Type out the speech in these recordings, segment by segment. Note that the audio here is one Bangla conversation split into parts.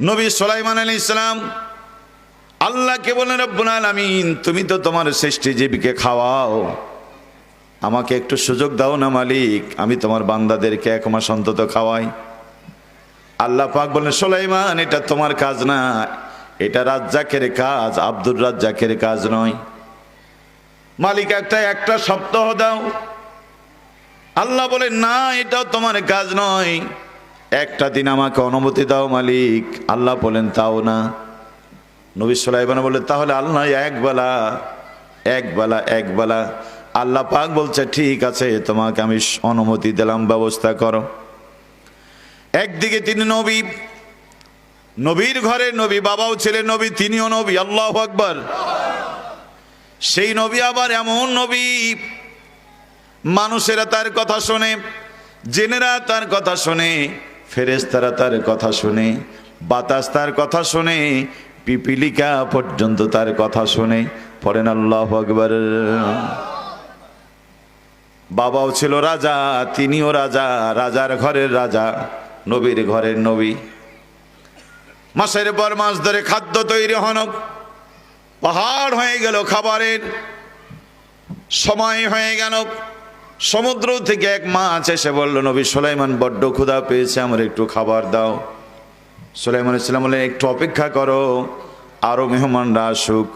নবী সোলাইমান আলী ইসলাম আল্লাহকে বলেন, রব্বুল আলামিন, তুমি তো তোমার সৃষ্টি জীবীকে খাওয়াও। আমাকে একটু সুযোগ দাও না, মালিক। আমি তোমার বান্দাদেরকে এক মাস অন্তত খাওয়াই। আল্লাহ পাক বলেন, সোলাইমান, এটা তোমার কাজ না। এটা রাজ্জাকের কাজ, আব্দুর রাজ্জাকের কাজ নয়। মালিক, একটা একটা সপ্তাহ দাও। আল্লাহ বলে না, এটাও তোমার কাজ নয়। একটা দিন আমাকে অনুমতি দাও, মালিক। আল্লাহ বলেন, তাও না। নবী সোলাইবান বলে তাহলে আল্লাহ একবেলা একবেলা একবেলা আল্লাহ পাক বলছে, ঠিক আছে, তোমাকে আমি অনুমতি দিলাম, ব্যবস্থা করো। একদিকে তিনি নবী, নবীর ঘরে নবী, বাবাও ছিলেন নবী, তিনিও নবী, আল্লাহ আকবর। সেই নবী আবার এমন নবী, মানুষেরা তার কথা শোনে, জেনেরা তার কথা শোনে। ফেরেস্তারা তার কথা শুনে, বাতাস তার কথা শুনে, পিপিলিকা পর্যন্ত তার কথা শোনে, পড়েন আল্লাহ আকবর। বাবাও ছিল রাজা, তিনিও রাজা, রাজার ঘরের রাজা, নবীর ঘরের নবী। মাসের পর মাস ধরে খাদ্য তৈরি হন, পাহাড় হয়ে গেল খাবারের, সময় হয়ে গেল সমুদ্র থেকে এক মাছ এসে বলল, নবী সোলাইমান, বড্ড ক্ষুধা পেয়েছে, আমার একটু খাবার দাও। সোলাইমান ইসলাম বললেন, একটু অপেক্ষা করো আরও মেহমানরা আসুক।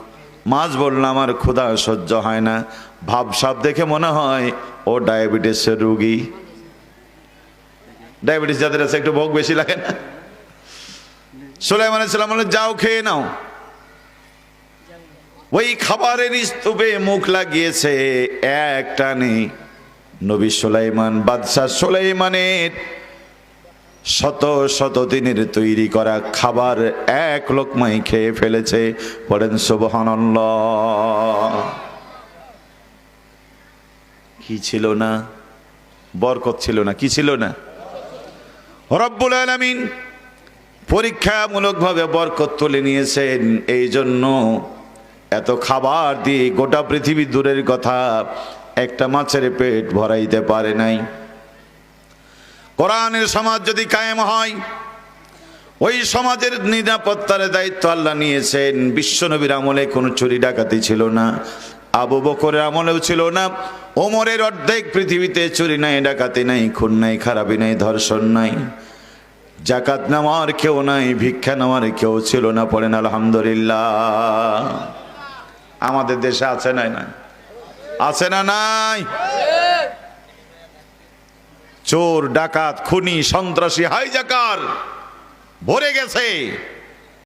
মাছ বলল, আমার ক্ষুধা সহ্য হয় না, ভাবসাব দেখে মনে হয় ও ডায়াবেটিসের রুগী। ডায়াবেটিস যাদের আছে, একটু ভোগ বেশি লাগে না? সোলাইমান ইসলাম বললেন, যাও, খেয়ে নাও। ওই খাবারের স্তূপে মুখ লাগিয়েছে একটা নেই নবী সোলাইমান, বাদশাহ সোলাইমানের শত শত দিনের তৈরি করা খাবার এক লোকমাই খেয়ে ফেলেছে। পড়েন সুবহানাল্লাহ। কি ছিল না? বরকত ছিল না, কি ছিল না? রব্বুল আলামিন পরীক্ষামূলকভাবে বরকত তুলে নিয়েছেন। এই জন্য এত খাবার দিয়ে গোটা পৃথিবী দূরের কথা একটা মাছের পেট ভরাইতে পারে নাই। কোরআনের সমাজ যদি কায়েম হয়, ওই সমাজের নিরাপত্তার দায়িত্ব আল্লাহ নিয়েছেন। বিশ্বনবীর আমলে কোনো চুরি ডাকাতি ছিল না, আবু বকরের আমলেও ছিল না, ওমরের অর্ধেক পৃথিবীতে চুরি নাই, ডাকাতি নাই, খুন নাই, খারাপি নাই, ধর্ষণ নাই। জাকাত নেওয়ার কেউ নাই, ভিক্ষা নেওয়ার কেউ ছিল না, পড়েন আলহামদুলিল্লাহ। আমাদের দেশে আছে নাই না আছে না নাই? চোর ডাকাত খুনি সন্ত্রাসী হাইজাকার ভরে গেছে।